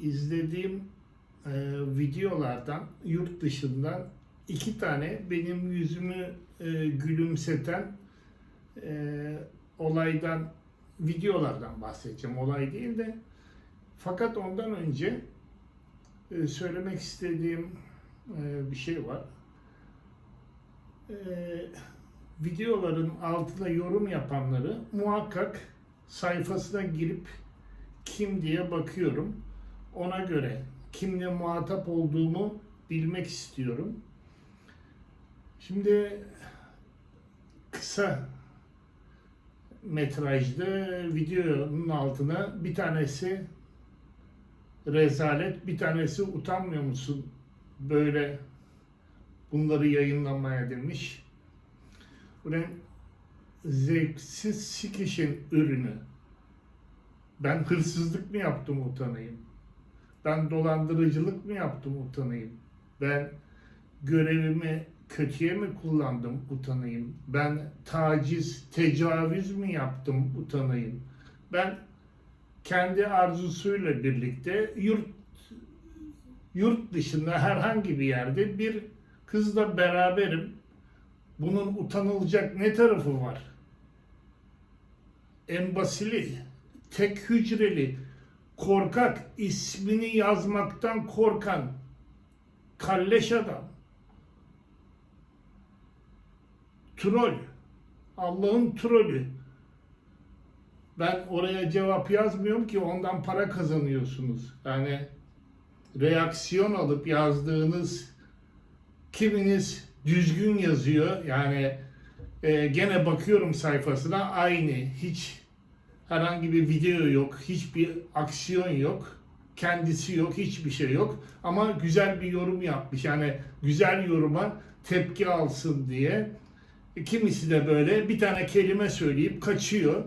izlediğim e, videolardan yurt dışından iki tane benim yüzümü e, gülümseten e, olaydan videolardan bahsedeceğim. Olay değil de fakat ondan önce e, söylemek istediğim e, bir şey var. E, videoların altına yorum yapanları muhakkak sayfasına girip kim diye bakıyorum. Ona göre kimle muhatap olduğumu bilmek istiyorum. Şimdi kısa metrajlı videonun altına bir tanesi rezalet, bir tanesi utanmıyor musun böyle bunları yayınlamaya demiş. Ulan zevksiz sikişin ürünü. Ben hırsızlık mı yaptım utanayım? Ben dolandırıcılık mı yaptım utanayım? Ben görevimi kötüye mi kullandım utanayım? Ben taciz, tecavüz mü yaptım utanayım? Ben kendi arzusuyla birlikte yurt yurt dışında herhangi bir yerde bir kızla beraberim. Bunun utanılacak ne tarafı var? En basili, tek hücreli, korkak, ismini yazmaktan korkan, kalleş adam. Troll. Allah'ın trolü. Ben oraya cevap yazmıyorum ki ondan para kazanıyorsunuz. Yani reaksiyon alıp yazdığınız kiminiz düzgün yazıyor. Yani e, gene bakıyorum sayfasına aynı. Hiç herhangi bir video yok, hiçbir aksiyon yok. Kendisi yok, hiçbir şey yok. Ama güzel bir yorum yapmış. Yani güzel yoruma tepki alsın diye. E, Kimisi de böyle bir tane kelime söyleyip kaçıyor.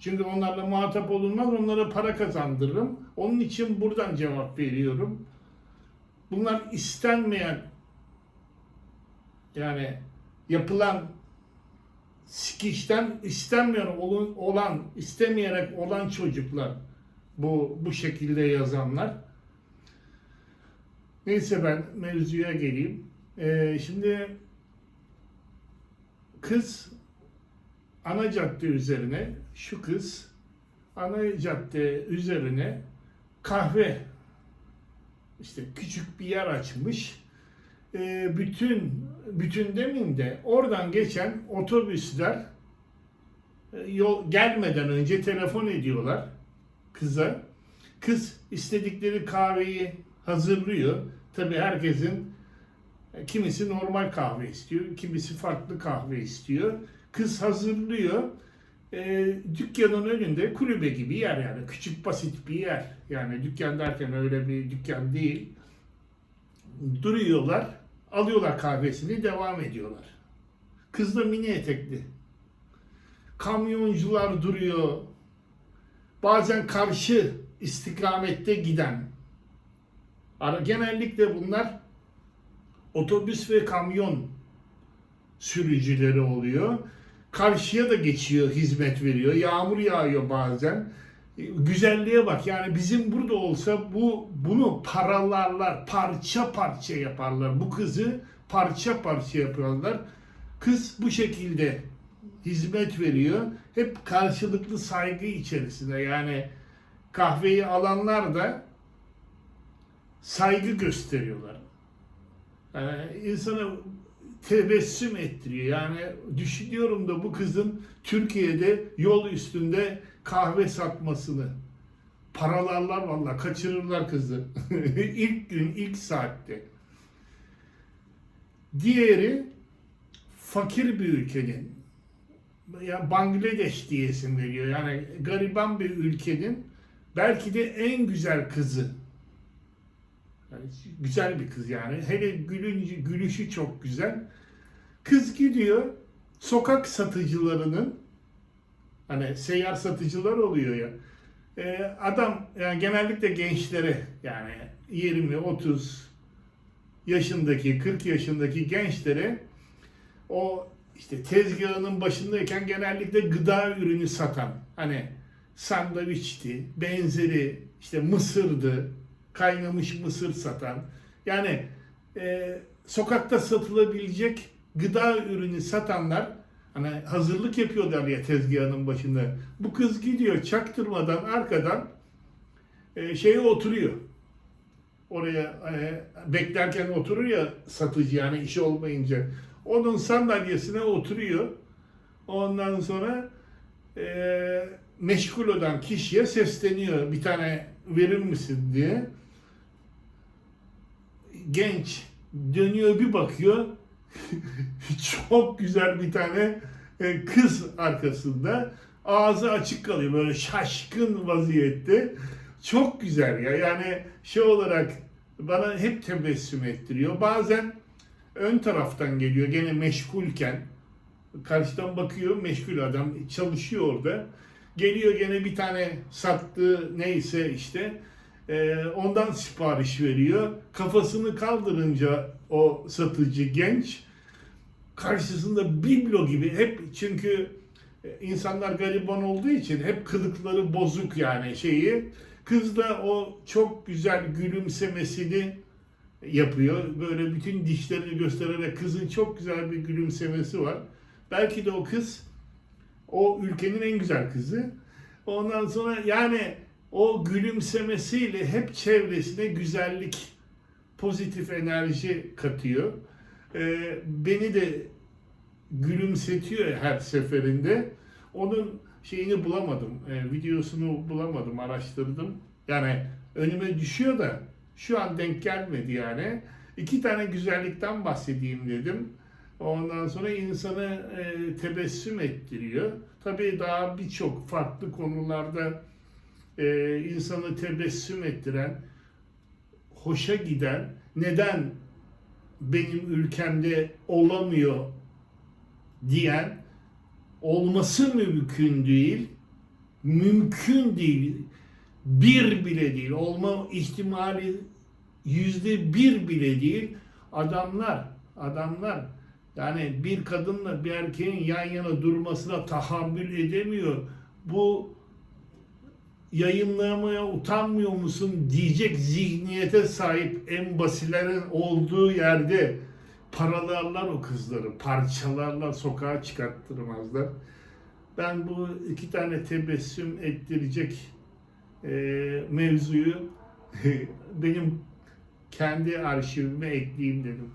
Çünkü onlarla muhatap olunmaz, onlara para kazandırırım. Onun için buradan cevap veriyorum. Bunlar istenmeyen yani yapılan sikişten istenmeyen olun- olan, istemeyerek olan çocuklar bu bu şekilde yazanlar. Neyse ben mevzuya geleyim. Ee, şimdi kız ana cadde üzerine şu kız ana cadde üzerine kahve işte küçük bir yer açmış. Ee, bütün bütün demin de oradan geçen otobüsler e, yol gelmeden önce telefon ediyorlar kıza. Kız istedikleri kahveyi hazırlıyor. Tabii herkesin e, kimisi normal kahve istiyor, kimisi farklı kahve istiyor. Kız hazırlıyor. E, dükkanın önünde kulübe gibi yer yani küçük basit bir yer. Yani dükkan derken öyle bir dükkan değil. Duruyorlar, alıyorlar kahvesini, devam ediyorlar. Kız da mini etekli. Kamyoncular duruyor. Bazen karşı istikamette giden. Genellikle bunlar otobüs ve kamyon sürücüleri oluyor. Karşıya da geçiyor, hizmet veriyor. Yağmur yağıyor bazen. Güzelliğe bak yani bizim burada olsa bu bunu paralarlar, parça parça yaparlar. Bu kızı parça parça yaparlar. Kız bu şekilde hizmet veriyor. Hep karşılıklı saygı içerisinde. Yani kahveyi alanlar da saygı gösteriyorlar. Yani insana tebessüm ettiriyor. Yani düşünüyorum da bu kızın Türkiye'de yol üstünde kahve satmasını. Paralarlar valla kaçırırlar kızı. ilk gün, ilk saatte. Diğeri fakir bir ülkenin ya Bangladeş diye isim veriyor. Yani gariban bir ülkenin belki de en güzel kızı. Yani güzel bir kız yani. Hele gülünce, gülüşü çok güzel. Kız gidiyor sokak satıcılarının hani seyyar satıcılar oluyor ya. e, adam yani genellikle gençlere yani 20 30 yaşındaki 40 yaşındaki gençlere o işte tezgahının başındayken genellikle gıda ürünü satan hani sandviçti, benzeri işte mısırdı, kaynamış mısır satan. Yani e, sokakta satılabilecek gıda ürünü satanlar hani hazırlık yapıyorlar ya tezgahının başında. Bu kız gidiyor çaktırmadan arkadan e, şeye oturuyor. Oraya e, beklerken oturur ya satıcı yani işi olmayınca. Onun sandalyesine oturuyor. Ondan sonra e, meşgul olan kişiye sesleniyor. Bir tane verir misin diye. Genç dönüyor bir bakıyor. Çok güzel bir tane e, kız arkasında. Ağzı açık kalıyor böyle şaşkın vaziyette. Çok güzel ya yani şey olarak bana hep tebessüm ettiriyor. Bazen ön taraftan geliyor gene meşgulken karşıdan bakıyor meşgul adam çalışıyor orada. Geliyor gene bir tane sattığı neyse işte e, ondan sipariş veriyor. Kafasını kaldırınca o satıcı genç karşısında biblo gibi hep çünkü e, insanlar gariban olduğu için hep kılıkları bozuk yani şeyi. Kız da o çok güzel gülümsemesini yapıyor. Böyle bütün dişlerini göstererek kızın çok güzel bir gülümsemesi var. Belki de o kız o ülkenin en güzel kızı. Ondan sonra yani o gülümsemesiyle hep çevresine güzellik, pozitif enerji katıyor. Ee, beni de gülümsetiyor her seferinde. Onun şeyini bulamadım, e, videosunu bulamadım, araştırdım. Yani önüme düşüyor da şu an denk gelmedi yani. İki tane güzellikten bahsedeyim dedim. Ondan sonra insanı e, tebessüm ettiriyor. Tabii daha birçok farklı konularda e, insanı tebessüm ettiren, hoşa giden, neden benim ülkemde olamıyor diyen, olması mümkün değil, mümkün değil, bir bile değil, olma ihtimali yüzde bir bile değil. Adamlar, adamlar yani bir kadınla bir erkeğin yan yana durmasına tahammül edemiyor. Bu yayınlamaya utanmıyor musun diyecek zihniyete sahip embasilerin olduğu yerde paralarlar o kızları, parçalarlar, sokağa çıkarttırmazlar. Ben bu iki tane tebessüm ettirecek e, mevzuyu benim kendi arşivime ekleyeyim dedim.